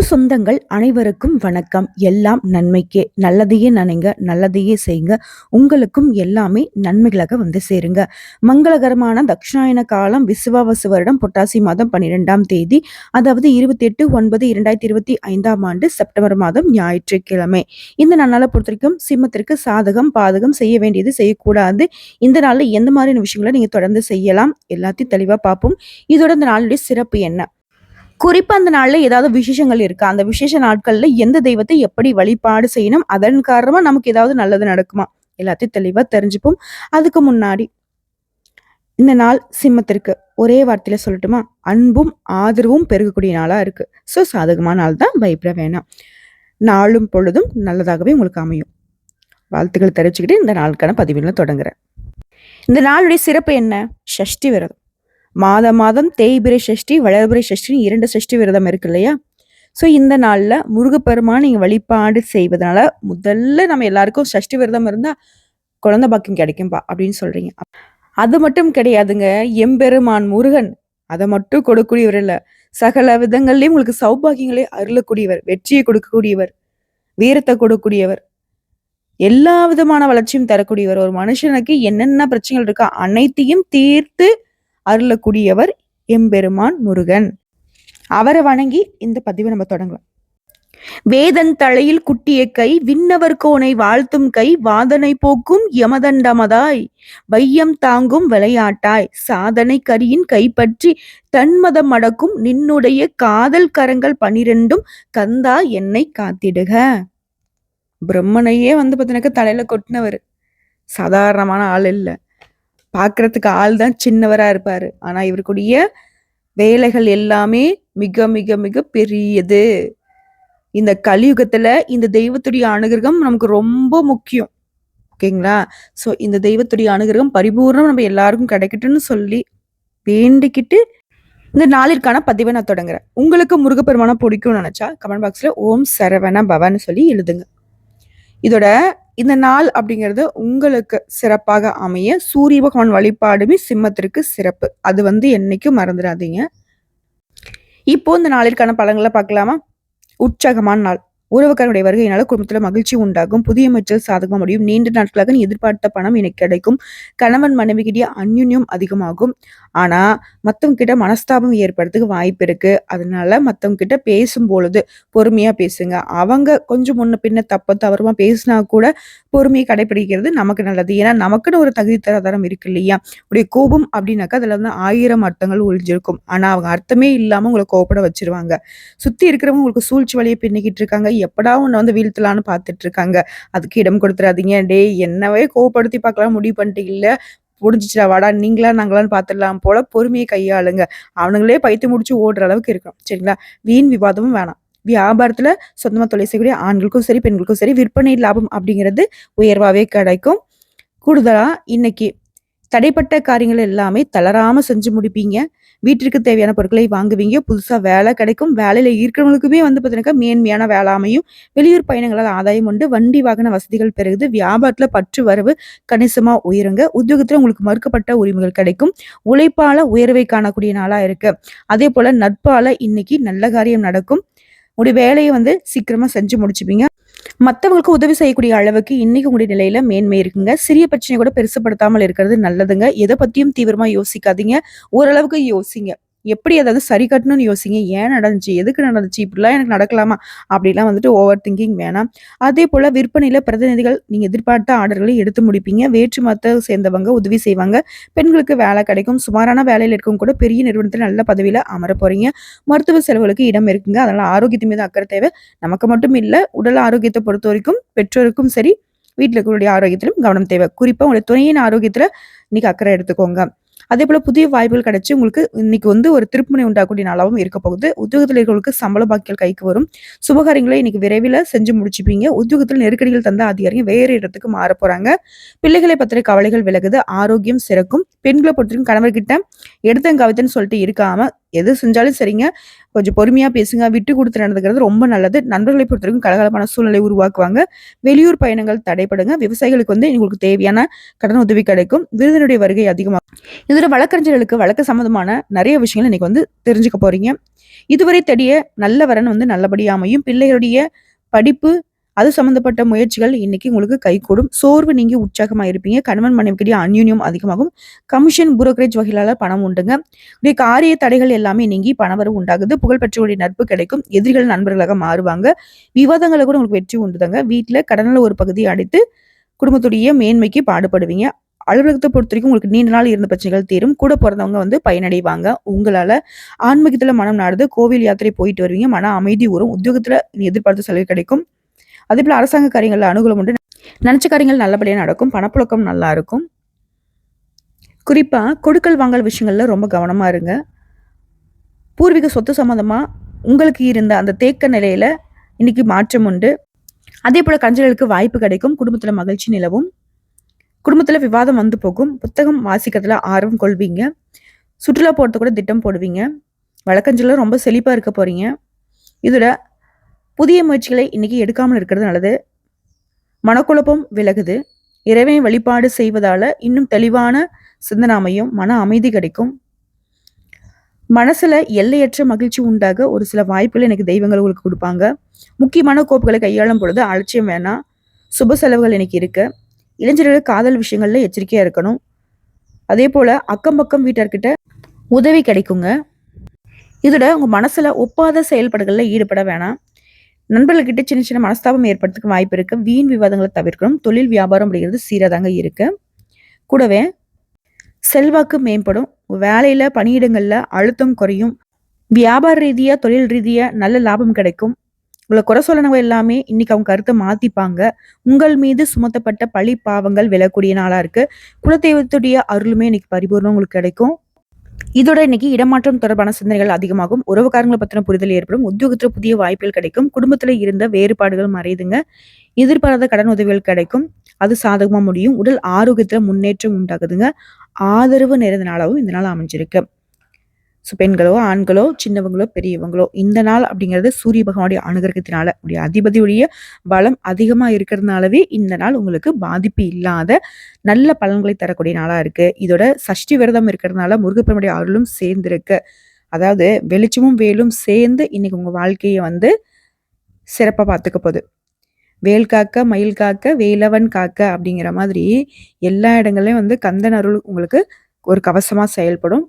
அன்பு சொந்தங்கள் அனைவருக்கும் வணக்கம். எல்லாம் நன்மைக்கே. நல்லதையே நினைங்க நல்லதையே செய்யுங்க. உங்களுக்கும் எல்லாமே நன்மைகளாக வந்து சேருங்க. மங்களகரமான தக்ஷாயன காலம் விசுவாவசு வருடம் பொட்டாசி மாதம் பன்னிரெண்டாம் தேதி அதாவது இருபத்தி எட்டு ஒன்பது இரண்டாயிரத்தி இருபத்தி ஐந்தாம் ஆண்டு செப்டம்பர் மாதம் ஞாயிற்றுக்கிழமை. இந்த நாளால பொறுத்த வரைக்கும் சிம்மத்திற்கு சாதகம் பாதகம் செய்ய வேண்டியது செய்யக்கூடாது. இந்த நாளில் எந்த மாதிரியான விஷயங்களை நீங்க தொடர்ந்து செய்யலாம் எல்லாத்தையும் தெளிவா பார்ப்போம். இதோட இந்த நாளுடைய சிறப்பு என்ன? குறிப்பா அந்த நாள்ல ஏதாவது விசேஷங்கள் இருக்கா? அந்த விசேஷ நாட்கள்ல எந்த தெய்வத்தை எப்படி வழிபாடு செய்யணும்? அதன் காரணமா நமக்கு ஏதாவது நல்லது நடக்குமா? எல்லாத்தையும் தெளிவா தெரிஞ்சுப்போம். அதுக்கு முன்னாடி இந்த நாள் சிம்மத்திற்கு ஒரே வார்த்தையில சொல்லட்டுமா? அன்பும் ஆதரவும் பெருகக்கூடிய நாளா இருக்கு. ஸோ சாதகமான நாள் தான். பயப்பட வேணாம். நாளும் பொழுதும் நல்லதாகவே உங்களுக்கு அமையும். வாழ்த்துக்கள் தெரிவிச்சுக்கிட்டு இந்த நாளுக்கான பதிவுகளை தொடங்குறேன். இந்த நாளுடைய சிறப்பு என்ன? ஷஷ்டி விரதம். மாத மாதம் தேய்பிரை சஷ்டி வளர்பிரை சஷ்டின்னு இரண்டு சஷ்டி விரதம் இருக்கு இல்லையா? ஸோ இந்த நாளில் முருகப்பெருமான் நீங்கள் வழிபாடு செய்வதனால முதல்ல நம்ம எல்லாருக்கும் சஷ்டி விரதம் இருந்தால் குழந்தை பாக்கியம் கிடைக்கும்பா அப்படின்னு சொல்கிறீங்க அது மட்டும் கிடையாதுங்க. எம்பெருமான் முருகன் அதை மட்டும் கொடுக்கக்கூடியவர் இல்லை. சகல விதங்கள்லேயும் உங்களுக்கு சௌபாகியங்களே அருளக்கூடியவர் வெற்றியை கொடுக்கக்கூடியவர் வீரத்தை கொடுக்கக்கூடியவர். எல்லா விதமான வளர்ச்சியும் தரக்கூடியவர். ஒரு மனுஷனுக்கு என்னென்ன பிரச்சனைகள் இருக்கோ அனைத்தையும் தீர்த்து அருளக்கூடியவர் எம்பெருமான் முருகன். அவரை வணங்கி இந்த பதிவை நம்ம தொடங்கலாம். வேதன் தலையில் குட்டிய கை விண்ணவர் கோனை வாழ்த்தும் கை வாதனை போக்கும் யமதண்டமதாய். வையம் தாங்கும் விளையாட்டாய் சாதனை கரியின் கைப்பற்றி தன்மதம் அடக்கும் நின்னுடைய காதல் கரங்கள் பனிரெண்டும் கந்தா என்னை காத்திடுக. பிரம்மனையே வந்து பார்த்தீங்கன்னாக்க தலையில கொட்டினவர். சாதாரணமான ஆள் இல்லை. பார்க்கறதுக்கு ஆள் தான் சின்னவராக இருப்பார். ஆனால் இவருக்குடைய வேலைகள் எல்லாமே மிக மிக மிக பெரியது. இந்த கலியுகத்துல இந்த தெய்வத்துடைய அனுகிரகம் நமக்கு ரொம்ப முக்கியம். ஓகேங்களா? ஸோ இந்த தெய்வத்துடைய அனுகிரகம் பரிபூர்ணம் நம்ம எல்லாருக்கும் கிடைக்கட்டும்னு சொல்லி வேண்டிக்கிட்டு இந்த நாளிற்கான பதிவை நான் தொடங்குறேன். உங்களுக்கு முருகப்பெருமானம் பிடிக்கும்னு நினச்சா கமெண்ட் பாக்ஸில் ஓம் சரவண பவன்னு சொல்லி எழுதுங்க. இதோட இந்த நாள் அப்படிங்கிறது உங்களுக்கு சிறப்பாக அமைய சூரிய பகவான் வழிபாடுமே சிம்மத்திற்கு சிறப்பு. அது வந்து என்னைக்கும் மறந்துடாதீங்க. இப்போ இந்த நாளிற்கான பழங்களை பார்க்கலாமா? உற்சாகமான நாள். உறவுக்காரனுடைய வருகையினால குடும்பத்தில் மகிழ்ச்சி உண்டாகும். புதிய முயற்சிகள் சாதகமாக முடியும். நீண்ட நாட்களாக நீ எதிர்பார்த்த பணம் எனக்கு கிடைக்கும். கணவன் மனைவிக்கிட்டே அந்யுன்யம் அதிகமாகும். ஆனா மத்தவங்க கிட்ட மனஸ்தாபம் ஏற்படுறதுக்கு வாய்ப்பு இருக்கு. அதனால மத்தவங்க கிட்ட பேசும் பொழுது பொறுமையா பேசுங்க. அவங்க கொஞ்சம் முன்ன பின்ன தப்ப தவறுமா பேசினா கூட பொறுமையை கடைபிடிக்கிறது நமக்கு நல்லது. ஏன்னா நமக்குன்னு ஒரு தகுதி தராதாரம் இருக்கு இல்லையா? உடைய கோபம் அப்படின்னாக்கா அதுல வந்து ஆயிரம் அர்த்தங்கள் ஒழிஞ்சிருக்கும். ஆனா அவங்க அர்த்தமே இல்லாம உங்களை கோபப்பட வச்சிருவாங்க. சுத்தி இருக்கிறவங்க உங்களுக்கு சூழ்ச்சி வழியை பின்னிக்கிட்டு இருக்காங்க. எப்படா உன்னை வந்து வீழ்த்தலான்னு பார்த்துட்டு இருக்காங்க அதுக்கு இடம் கொடுத்துறாதீங்க. டே என்னவே கோவப்படுத்தி பார்க்கலாம் முடிவு பண்ணிட்டு இல்லை. முடிஞ்சிச்சா வாடா நீங்களா நாங்களான்னு பார்த்துடலாம் போல பொறுமையை கையாளுங்க. அவனுங்களே பைத்து முடிச்சு ஓடுற அளவுக்கு இருக்கும் சரிங்களா? வீண் விவாதமும் வேணாம். வியாபாரத்துல சொந்தமா தொழில் செய்யக்கூடிய ஆண்களுக்கும் சரி பெண்களுக்கும் சரி விற்பனை லாபம் அப்படிங்கிறது உயர்வாவே கிடைக்கும். கூடுதலா இன்னைக்கு தடைப்பட்ட காரியங்கள் எல்லாமே தளராம செஞ்சு முடிப்பீங்க. வீட்டிற்கு தேவையான பொருட்களை வாங்குவீங்க. புதுசாக வேலை கிடைக்கும். வேலையில் இருக்கிறவங்களுக்குமே வந்து பார்த்தீங்கன்னா மேன்மையான வேலை அமையும். வெளியூர் பயணங்களால் ஆதாயம் உண்டு. வண்டி வாகன வசதிகள் பெருகுது. வியாபாரத்தில் பற்று வரவு கணிசமாக உயருங்க. உத்தியோகத்தில் உங்களுக்கு மறுக்கப்பட்ட உரிமைகள் கிடைக்கும். உழைப்பால உயர்வை காணக்கூடிய நாளாக இருக்கு. அதே போல் நட்பால இன்னைக்கு நல்ல காரியம் நடக்கும். உங்களுடைய வேலையை வந்து சீக்கிரமாக செஞ்சு முடிச்சுப்பீங்க. மற்றவங்களுக்கு உதவி செய்யக்கூடிய அளவுக்கு இன்னைக்கு உங்களுடைய நிலையில மேன்மை இருக்குங்க. சிறிய பிரச்சனை கூட பெருசுப்படுத்தாமல் இருக்கிறது நல்லதுங்க. எதை பத்தியும் தீவிரமா யோசிக்காதீங்க. ஓரளவுக்கு யோசிங்க. எப்படி அதாவது சரி கட்டணும்னு யோசிங்க. ஏன் நடந்துச்சு? எதுக்கு நடந்துச்சு? இப்படிலாம் எனக்கு நடக்கலாமா? அப்படிலாம் வந்துட்டு ஓவர் திங்கிங் வேணாம். அதே போல் விற்பனையில் பிரதிநிதிகள் நீங்கள் எதிர்பார்த்த ஆர்டர்களை எடுத்து முடிப்பீங்க. வேற்று மத்த சேர்ந்தவங்க உதவி செய்வாங்க. பெண்களுக்கு வேலை கிடைக்கும். சுமாரான வேலையில் இருக்கும் கூட பெரிய நிறுவனத்தில் நல்ல பதவியில் அமர போகிறீங்க மருத்துவ செலவுகளுக்கு இடம் இருக்குங்க. அதனால் ஆரோக்கியத்தின் மீது அக்கறை தேவை. நமக்கு மட்டும் இல்லை உடல் ஆரோக்கியத்தை பொறுத்த வரைக்கும் பெற்றோருக்கும் சரி வீட்டில் இருக்கக்கூடிய ஆரோக்கியத்திலும் கவனம் தேவை. குறிப்பாக உங்களுடைய துணையின் ஆரோக்கியத்தில் இன்னைக்கு அக்கறை எடுத்துக்கோங்க. அதே போல புதிய வாய்ப்புகள் கிடைச்சி உங்களுக்கு இன்னைக்கு வந்து ஒரு திருப்புமுனை உண்டாகக்கூடிய நாளாகவும் இருக்க போகுது. உத்தியோகத்தில் சம்பள பாக்கியல் கைக்கு வரும். சுபகாரியங்களை இன்னைக்கு விரைவில் செஞ்சு முடிச்சுப்பீங்க. உத்தியோகத்தில் நெருக்கடிகள் தந்த அதிகாரிங்க வேறு இடத்துக்கு மாற போறாங்க. பிள்ளைகளை பற்றிய கவலைகள் விலகுது. ஆரோக்கியம் சிறக்கும். பெண்களை பொறுத்தவரைக்கும் கணவர்கிட்ட எடுத்தங்காவத்துன்னு சொல்லிட்டு இருக்காம எது செஞ்சாலும் சரிங்க. கொஞ்சம் பொறுமையாக பேசுங்க. விட்டு கொடுத்து நடந்துக்கிறது ரொம்ப நல்லது. நண்பர்களை பொறுத்தவரைக்கும் கலகலப்பான சூழ்நிலை உருவாக்குவாங்க. வெளியூர் பயணங்கள் தடைப்படுங்க. விவசாயிகளுக்கு வந்து உங்களுக்கு தேவையான கடன் உதவி கிடைக்கும். விருதினுடைய வருகை அதிகமாகும். இதில் வழக்கறிஞர்களுக்கு வழக்கு சம்மந்தமான நிறைய விஷயங்கள் இன்னைக்கு வந்து தெரிஞ்சுக்க போறீங்க. இதுவரை தேடிய நல்ல வரன் வந்து நல்லபடியாக அமையும். பிள்ளைகளுடைய படிப்பு அது சம்மந்தப்பட்ட முயற்சிகள் இன்னைக்கு உங்களுக்கு கைகூடும். சோர்வு நீங்கி உற்சாகமாக இருப்பீங்க கணவன் மனைவிக்கிடையே அந்யூன்யம் அதிகமாகும். கமிஷன் புரோக்கரேஜ் வகையிலால பணம் உண்டுங்க. உடைய காரிய தடைகள் எல்லாமே நீங்கி பணவரவு உண்டாகுது. புகழ்பெற்றவருடைய நட்பு கிடைக்கும். எதிரிகள் நண்பர்களாக மாறுவாங்க. விவாதங்களை கூட உங்களுக்கு வெற்றி உண்டுதாங்க. வீட்டில் கடனில் ஒரு பகுதியை அடைத்து குடும்பத்துடைய மேன்மைக்கு பாடுபடுவீங்க. அலுவலகத்தை பொறுத்த வரைக்கும் உங்களுக்கு நீண்ட நாள் இருந்த பிரச்சனைகள் தீரும். கூட பிறந்தவங்க வந்து பயனடைவாங்க. உங்களால ஆன்மீகத்துல மனம் நாடுது. கோவில் யாத்திரை போயிட்டு வருவீங்க. மன அமைதி வரும் உத்தியோகத்துல எதிர்பார்த்த செலவு கிடைக்கும். அதே போல் அரசாங்க காரியங்களில் அனுகூலம் உண்டு. நினைச்ச காரியங்கள் நல்லபடியாக நடக்கும். பணப்புழக்கம் நல்லா இருக்கும். குறிப்பாக கொடுக்கல் வாங்கல் விஷயங்களில் ரொம்ப கவனமாக இருங்க. பூர்வீக சொத்து சம்மந்தமாக உங்களுக்கு இருந்த அந்த தேக்க நிலையில் இன்னைக்கு மாற்றம் உண்டு. அதே போல் கஞ்சல்களுக்கு வாய்ப்பு கிடைக்கும். குடும்பத்தில் மகிழ்ச்சி நிலவும். குடும்பத்தில் விவாதம் வந்து போகும். புத்தகம் வாசிக்கிறதுல ஆர்வம் கொள்வீங்க. சுற்றுலா போறது கூட திட்டம் போடுவீங்க. வழக்கஞ்சலில் ரொம்ப செழிப்பாக இருக்க போகிறீங்க இதில் புதிய முயற்சிகளை இன்னைக்கு எடுக்காமல் இருக்கிறது நல்லது. மனக்குழப்பம் விலகுது. இறைவனை வழிபாடு செய்வதால இன்னும் தெளிவான சிந்தனாமையும் மன அமைதி கிடைக்கும். மனசுல எல்லையற்ற மகிழ்ச்சி உண்டாக ஒரு சில வாய்ப்புகள் எனக்கு தெய்வங்கள் உங்களுக்கு கொடுப்பாங்க. முக்கியமான கோப்புகளை கையாளும் பொழுது அலட்சியம் வேணாம். சுப செலவுகள் எனக்கு இருக்கு. இளைஞர்கள் காதல் விஷயங்கள்ல எச்சரிக்கையா இருக்கணும். அதே போல அக்கம் பக்கம் வீட்டார்கிட்ட உதவி கிடைக்குங்க. இதோட உங்க மனசுல ஒப்பாத செயல்பாடுகள்ல ஈடுபட வேணாம். நண்பர்கள்கிட்ட சின்ன சின்ன மனஸ்தாபம் ஏற்படுறதுக்கு வாய்ப்பு இருக்கு. வீண் விவாதங்களை தவிர்க்கணும். தொழில் வியாபாரம் அப்படிங்கிறது சீராதாங்க இருக்கு. கூடவே செல்வாக்கு மேம்படும். வேலையில பணியிடங்கள்ல அழுத்தம் குறையும். வியாபார ரீதியா தொழில் ரீதியா நல்ல லாபம் கிடைக்கும். உங்களை குறை சொல்லனவங்க எல்லாமே இன்னைக்கு அவங்க கருத்தை மாத்திப்பாங்க. உங்கள் மீது சுமத்தப்பட்ட பழி பாவங்கள் விழக்கூடிய நாளா இருக்கு. குலதெய்வத்துடைய அருளுமே இன்னைக்கு பரிபூர்ணம் உங்களுக்கு கிடைக்கும். இதோட இன்னைக்கு இடமாற்றம் தொடர்பான சிந்தனைகள் அதிகமாகும். உறவுக்காரங்களை பத்தின புரிதல் ஏற்படும். உத்தியோகத்துல புதிய வாய்ப்புகள் கிடைக்கும். குடும்பத்துல இருந்த வேறுபாடுகள் மறையுதுங்க. எதிர்பாராத கடன் உதவிகள் கிடைக்கும். அது சாதகமா முடியும். உடல் ஆரோக்கியத்துல முன்னேற்றம் உண்டாகுதுங்க. ஆதரவு நிறைந்த நாளாகவும் இந்த நாள் அமைஞ்சிருக்கு. ஸோ பெண்களோ ஆண்களோ சின்னவங்களோ பெரியவங்களோ இந்த நாள் அப்படிங்கிறது சூரிய பகவானுடைய அனுகிரகத்தினால உடைய அதிபதியுடைய பலம் அதிகமாக இருக்கிறதுனாலவே இந்த நாள் உங்களுக்கு பாதிப்பு இல்லாத நல்ல பலன்களை தரக்கூடிய நாளாக இருக்குது இதோட சஷ்டி விரதம் இருக்கிறதுனால முருகப்பெருமுடைய அருளும் சேர்ந்துருக்கு. அதாவது வெளிச்சமும் வேலும் சேர்ந்து இன்னைக்கு உங்கள் வாழ்க்கையை வந்து சிறப்பாக பார்த்துக்க போகுது. வேல் காக்க மயில் காக்க வேலவன் காக்க அப்படிங்கிற மாதிரி எல்லா இடங்கள்லையும் வந்து கந்தன் அருள் உங்களுக்கு ஒரு கவசமாக செயல்படும்.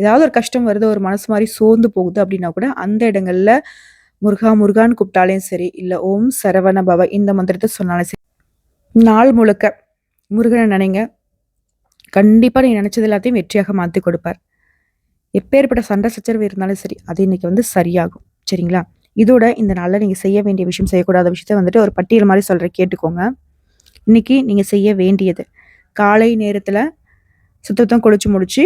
ஏதாவது ஒரு கஷ்டம் வருது ஒரு மனசு மாதிரி சோர்ந்து போகுது அப்படின்னா கூட அந்த இடங்கள்ல முருகா முருகான்னு கூப்பிட்டாலையும் சரி இல்லை ஓம் சரவண பவ இந்த மந்திரத்தை சொன்னாலும் சரி. நாள் முழுக்க முருகனை நினைங்க. கண்டிப்பாக நீ நினச்சது எல்லாத்தையும் வெற்றியாக மாற்றி கொடுப்பார். எப்பேற்பட்ட சண்டை சச்சரவு இருந்தாலும் சரி அது இன்னைக்கு வந்து சரியாகும். சரிங்களா? இதோட இந்த நாளில் நீங்கள் செய்ய வேண்டிய விஷயம் செய்யக்கூடாத விஷயத்த வந்துட்டு ஒரு பட்டியல் மாதிரி சொல்கிற கேட்டுக்கோங்க. இன்னைக்கு நீங்கள் செய்ய வேண்டியது. காலை நேரத்தில் சுத்தத்தம் குளிச்சு முடிச்சு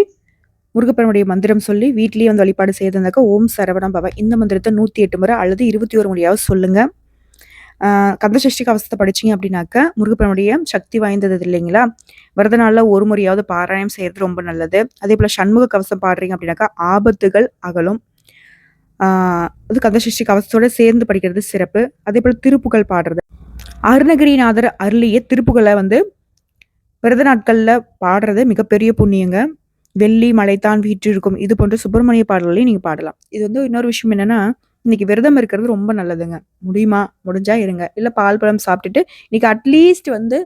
முருகப்பெருமுடைய மந்திரம் சொல்லி வீட்லேயே வந்து வழிபாடு செய்திருந்தாக்கா ஓம் சரவணம் பவ. இந்த மந்திரத்தை நூற்றி எட்டு முறை அல்லது இருபத்தி ஒரு முறையாவது சொல்லுங்கள் கந்தசஷ்டி கவசத்தை படிச்சிங்க அப்படின்னாக்கா முருகப்பெருமுடைய சக்தி வாய்ந்தது இல்லைங்களா? விரத நாளில் ஒரு முறையாவது பாராயணம் செய்கிறது ரொம்ப நல்லது. அதே போல் சண்முக கவசம் பாடுறீங்க அப்படின்னாக்கா ஆபத்துகள் அகலும். அது கந்தசஷ்டி கவசத்தோட சேர்ந்து படிக்கிறது சிறப்பு. அதே போல் திருப்புகள் பாடுறது. அருணகிரிநாதர் அருளிய திருப்புகளை வந்து விரத நாட்களில் பாடுறது மிகப்பெரிய புண்ணியங்க. வெள்ளி மலைத்தான் வீற்றிருக்கும். இது போன்ற சுப்பிரமணிய பாடல்களையும் நீங்கள் பாடலாம். இது வந்து இன்னொரு விஷயம் என்னன்னா இன்னைக்கு விரதம் இருக்கிறது ரொம்ப நல்லதுங்க. முடியுமா? முடிஞ்சா இருங்க. இல்லை பால் பழம் சாப்பிட்டுட்டு இன்னைக்கு அட்லீஸ்ட் வந்து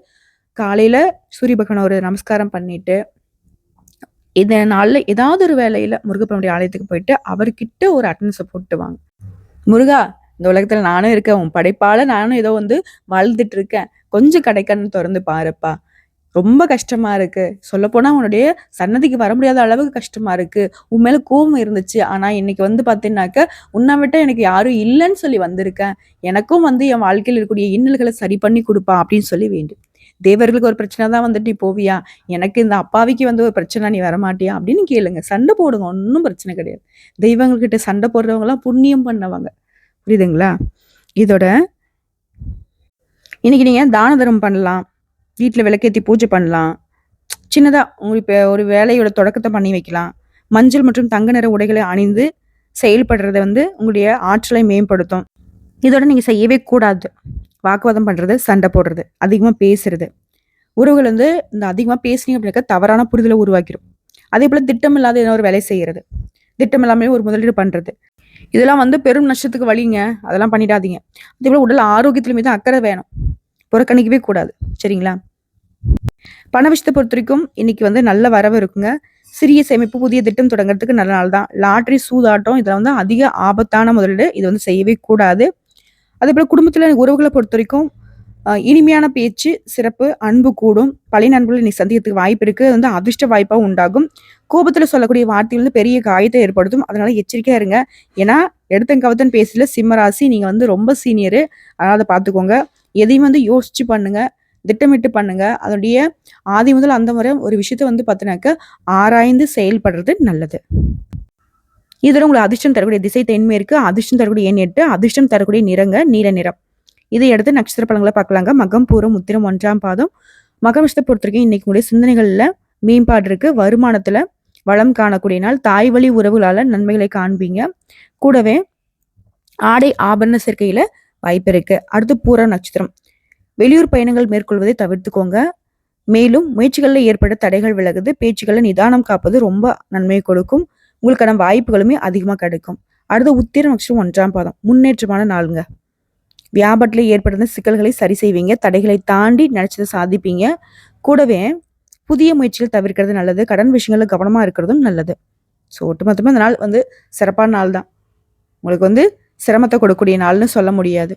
காலையில சூரிய பகவான் ஒரு நமஸ்காரம் பண்ணிட்டு இந்த நாளில் ஏதாவது ஒரு வேலையில முருகப்பனுடைய ஆலயத்துக்கு போயிட்டு அவர்கிட்ட ஒரு அட்டன்ஸை போட்டு வாங்க. முருகா இந்த உலகத்தில் நானும் இருக்கேன். உன் படைப்பால நானும் ஏதோ வந்து வாழ்ந்துட்டு இருக்கேன். கொஞ்சம் கடைக்கன்னு திறந்து பாருப்பா. ரொம்ப கஷ்டமா இருக்கு. சொல்லப்போனா உன்னுடைய சன்னதிக்கு வர முடியாத அளவுக்கு கஷ்டமா இருக்கு. உன் மேல கோபம் இருந்துச்சு. ஆனா இன்னைக்கு வந்து பாத்தீங்கன்னாக்க உன்னை விட்ட எனக்கு யாரும் இல்லைன்னு சொல்லி வந்திருக்கேன். எனக்கும் வந்து என் வாழ்க்கையில் இருக்கக்கூடிய இன்னல்களை சரி பண்ணி கொடுப்பா அப்படின்னு சொல்லி வேண்டும். தேவர்களுக்கு ஒரு பிரச்சனை தான் வந்துட்டு நீ போவியா? எனக்கு இந்த அப்பாவிக்கு வந்து ஒரு பிரச்சனை நீ வரமாட்டியா? அப்படின்னு கேளுங்க. சண்டை போடுங்க. ஒன்றும் பிரச்சனை கிடையாது. தெய்வங்கள்கிட்ட சண்டை போடுறவங்களாம் புண்ணியம் பண்ணவங்க. புரியுதுங்களா? இதோட இன்னைக்கு நீங்க தான தர்மம் பண்ணலாம். வீட்டில் விளக்கேற்றி பூஜை பண்ணலாம். சின்னதாக உங்களுக்கு இப்போ ஒரு வேலையோட தொடக்கத்தை பண்ணி வைக்கலாம். மஞ்சள் மற்றும் தங்க நிற உடைகளை அணிந்து செயல்படுறத வந்து உங்களுடைய ஆற்றலை மேம்படுத்தும். இதோட நீங்கள் செய்யவே கூடாது. வாக்குவாதம் பண்ணுறது சண்டை போடுறது அதிகமாக பேசுறது. உறவுகள் வந்து இந்த அதிகமாக பேசுனீங்க அப்படின்னாக்க தவறான புரிதலை உருவாக்கிடும் அதே போல் திட்டம் இல்லாத ஏதோ ஒரு வேலை செய்கிறது திட்டம் இல்லாமல் ஒரு முதலீடு பண்ணுறது இதெல்லாம் வந்து பெரும் நஷ்டத்துக்கு வழிங்க. அதெல்லாம் பண்ணிடாதீங்க. அதே போல் உடல் ஆரோக்கியத்துலையுமே தான் அக்கறை வேணும். புறக்கணிக்கவே கூடாது. சரிங்களா? பண விஷயத்தை பொறுத்த வரைக்கும் இன்னைக்கு வந்து நல்ல வரவு இருக்குங்க. சிறிய சேமிப்பு புதிய திட்டம் தொடங்குறதுக்கு நல்ல நாள் தான். லாட்ரி சூதாட்டம் இதில் வந்து அதிக ஆபத்தான முதலீடு இது வந்து செய்யவே கூடாது. அதே போல் குடும்பத்தில் உறவுகளை பொறுத்த வரைக்கும் இனிமையான பேச்சு சிறப்பு அன்பு கூடும். பழைய நண்பர்களை நீ சந்திக்கிறதுக்கு வாய்ப்பு இருக்கு. அது வந்து அதிர்ஷ்ட வாய்ப்பாக உண்டாகும். கோபத்தில் சொல்லக்கூடிய வார்த்தைகள் வந்து பெரிய காயத்தை ஏற்படுத்தும். அதனால எச்சரிக்கையாக இருங்க. ஏன்னா எடுத்தங்கவத்தன் பேசல சிம்மராசி நீங்கள் வந்து ரொம்ப சீனியரு. அதனால் அதை பார்த்துக்கோங்க. எதையும் வந்து யோசிச்சு பண்ணுங்க. திட்டமிட்டு பண்ணுங்க. அதனுடைய ஆதி முதல் அந்த முறை ஒரு விஷயத்த வந்து பார்த்தினாக்க ஆராய்ந்து செயல்படுறது நல்லது. இதில் உங்களுக்கு அதிர்ஷ்டம் தரக்கூடிய திசை தென்மேற்கு அதிர்ஷ்டம் தரக்கூடிய எண் எட்டு அதிர்ஷ்டம் தரக்கூடிய நிறங்க நீல நிறம். இதை அடுத்து நட்சத்திர பழங்களை பார்க்கலாங்க. மகம் பூரம் உத்திரம் ஒன்றாம் பாதம். மகம் விஷயத்தை பொறுத்த வரைக்கும் இன்னைக்கு உங்களுடைய சிந்தனைகளில் மேம்பாடு இருக்கு. வருமானத்தில் வளம் காணக்கூடிய நாள். தாய் வழி உறவுகளால் நன்மைகளை காண்பீங்க. கூடவே ஆடை ஆபரண சேர்க்கையில் வாய்ப்பு இருக்கு. அடுத்து பூர நட்சத்திரம். வெளியூர் பயணங்கள் மேற்கொள்வதை தவிர்த்துக்கோங்க. மேலும் முயற்சிகளில் ஏற்பட்ட தடைகள் விலகுது. பேச்சுக்களை நிதானம் காப்பது ரொம்ப நன்மை கொடுக்கும். உங்களுக்கான வாய்ப்புகளுமே அதிகமாக கிடைக்கும். அடுத்து உத்திர நட்சத்திரம் ஒன்றாம் பாதம். முன்னேற்றமான நாளுங்க. வியாபாரத்தில் ஏற்படுத்த சிக்கல்களை சரி செய்வீங்க. தடைகளை தாண்டி நினைச்சதை சாதிப்பீங்க. கூடவே புதிய முயற்சிகள் தவிர்க்கிறது நல்லது. கடன் விஷயங்களில் கவனமாக இருக்கிறதும் நல்லது. ஸோ ஒட்டுமொத்தமாக இந்த நாள் வந்து சிறப்பான நாள் தான் உங்களுக்கு வந்து சிரமத்தை கொடுக்கக்கூடிய நாள்னு சொல்ல முடியாது.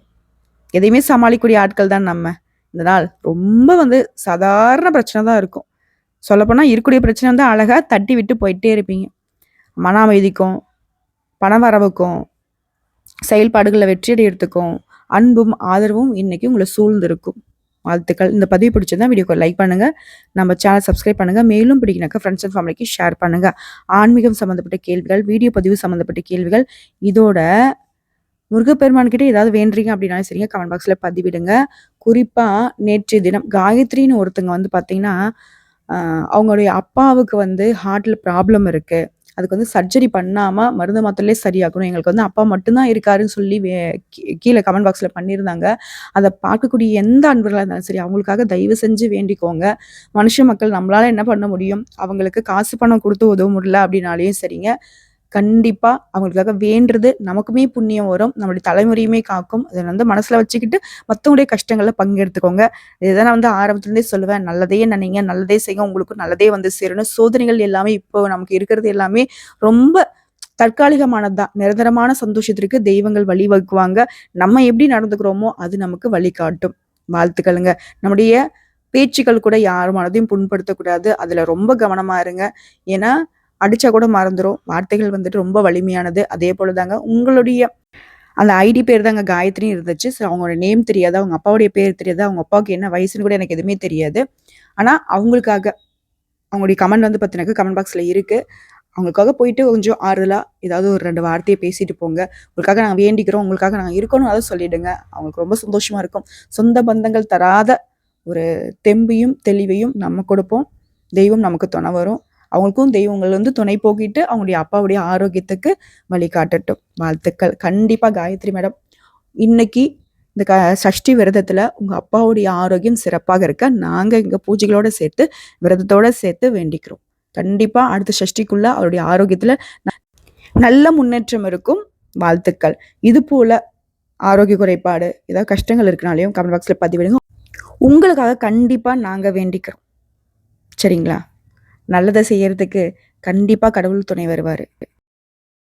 எதையுமே சமாளிக்கக்கூடிய ஆட்கள் தான் நம்ம. இந்த நாள் ரொம்ப வந்து சாதாரண பிரச்சனை தான் இருக்கும். சொல்லப்போனால் இருக்கக்கூடிய பிரச்சனை வந்து அழகாக தட்டி விட்டு போயிட்டே இருப்பீங்க. மன அமைதிக்கும் பண வரவுக்கும் செயல்பாடுகளில் வெற்றியடையிறதுக்கும் அன்பும் ஆதரவும் இன்னைக்கு உங்களை சூழ்ந்திருக்கும். வாழ்த்துக்கள். இந்த பதிவு பிடிச்சிருந்தா வீடியோக்கு லைக் பண்ணுங்க. நம்ம சேனல் சப்ஸ்கிரைப் பண்ணுங்க. மேலும் பிடிக்கினாக்கா ஃப்ரெண்ட்ஸ் அண்ட் ஃபேமிலிக்கு ஷேர் பண்ணுங்க. ஆன்மீகம் சம்மந்தப்பட்ட கேள்விகள் வீடியோ பதிவு சம்மந்தப்பட்ட கேள்விகள் இதோட முருகப்பெருமான் கிட்ட ஏதாவது வேண்டுறீங்க அப்படின்னாலும் சரிங்க கமெண்ட் பாக்ஸில் பதிவிடுங்க. குறிப்பாக நேற்று தினம் காயத்ரின்னு ஒருத்தங்க வந்து பார்த்தீங்கன்னா அவங்களுடைய அப்பாவுக்கு வந்து ஹார்ட்டில் ப்ராப்ளம் இருக்குது அதுக்கு வந்து சர்ஜரி பண்ணாமல் மருந்து மாத்திரலே சரியாகணும் எங்களுக்கு வந்து அப்பா மட்டும்தான் இருக்காருன்னு சொல்லி வே- கீ- கீழே கமெண்ட் பாக்ஸில் பண்ணியிருந்தாங்க. அதை பார்க்கக்கூடிய எந்த அன்பர்களாக இருந்தாலும் சரி அவங்களுக்காக தயவு செஞ்சு வேண்டிக்கோங்க. மனுஷ மக்கள் நம்மளால் என்ன பண்ண முடியும்? அவங்களுக்கு காசு பணம் கொடுத்து உதவ முடியல அப்படின்னாலையும் சரிங்க. கண்டிப்பாக அவங்களுக்காக வேண்டுறது நமக்குமே புண்ணியம் வரும் நம்மளுடைய தலைமுறையுமே காக்கும். அதை வந்து மனசில் வச்சுக்கிட்டு மற்றவங்களுடைய கஷ்டங்களை பங்கெடுத்துக்கோங்க. இதுதான் நான் வந்து ஆரம்பத்துலேருந்தே சொல்லுவேன். நல்லதே நினைங்க நல்லதே செய்யுங்க. உங்களுக்கு நல்லதே வந்து சேரணும். சோதனைகள் எல்லாமே இப்போ நமக்கு இருக்கிறது எல்லாமே ரொம்ப தற்காலிகமானது. தான் நிரந்தரமான சந்தோஷத்திற்கு தெய்வங்கள் வழிவகுக்குவாங்க நம்ம எப்படி நடந்துக்கிறோமோ அது நமக்கு வழிகாட்டும். வாழ்த்துக்களுங்க. நம்முடைய பேச்சுக்கள் கூட யார் மனதையும் புண்படுத்தக்கூடாது. அதில் ரொம்ப கவனமாக இருங்க. ஏன்னா அடிச்சா கூட மறந்துடும் வார்த்தைகள் வந்துட்டு ரொம்ப வலிமையானது. அதே போலதாங்க உங்களுடைய அந்த ஐடி பேர் தாங்க காயத்ரி இருந்துச்சு. ஸோ அவங்களோட நேம் தெரியாது. அவங்க அப்பாவுடைய பேர் தெரியாது. அவங்க அப்பாவுக்கு என்ன வயசுன்னு கூட எனக்கு எதுவுமே தெரியாது. ஆனால் அவங்களுக்காக அவங்களுடைய கமெண்ட் வந்து பார்த்தினாக்க கமெண்ட் பாக்ஸில் இருக்குது அவங்களுக்காக போயிட்டு கொஞ்சம் ஆறுதலாக ஏதாவது ஒரு ரெண்டு வார்த்தையை பேசிட்டு போங்க. உங்களுக்காக நாங்கள் வேண்டிக்கிறோம். உங்களுக்காக நாங்கள் இருக்கணும். அதை சொல்லிடுங்க. அவங்களுக்கு ரொம்ப சந்தோஷமாக இருக்கும். சொந்த பந்தங்கள் தராத ஒரு தெம்பையும் தெளிவையும் நம்ம கொடுப்போம். தெய்வம் நமக்கு துணை வரும். அவங்களுக்கும் தெய்வங்கள் வந்து துணை போக்கிட்டு அவங்களுடைய அப்பாவுடைய ஆரோக்கியத்துக்கு வழிகாட்டட்டும். வாழ்த்துக்கள். கண்டிப்பாக காயத்ரி மேடம் இன்னைக்கு இந்த க சஷ்டி விரதத்தில் உங்கள் அப்பாவுடைய ஆரோக்கியம் சிறப்பாக இருக்க நாங்கள் இங்கே பூஜைகளோடு சேர்த்து விரதத்தோடு சேர்த்து வேண்டிக்கிறோம். கண்டிப்பாக அடுத்த சஷ்டிக்குள்ளே அவருடைய ஆரோக்கியத்தில் ந- நல்ல முன்னேற்றம் இருக்கும். வாழ்த்துக்கள். இது போல் ஆரோக்கிய குறைபாடு ஏதாவது கஷ்டங்கள் இருக்கனாலையும் கமெண்ட் பாக்ஸில் பதிவிடுங்க. உங்களுக்காக கண்டிப்பாக நாங்கள் வேண்டிக்கிறோம். சரிங்களா? நல்லதை செய்யறதுக்கு கண்டிப்பாக கடவுள் துணை வருவார்.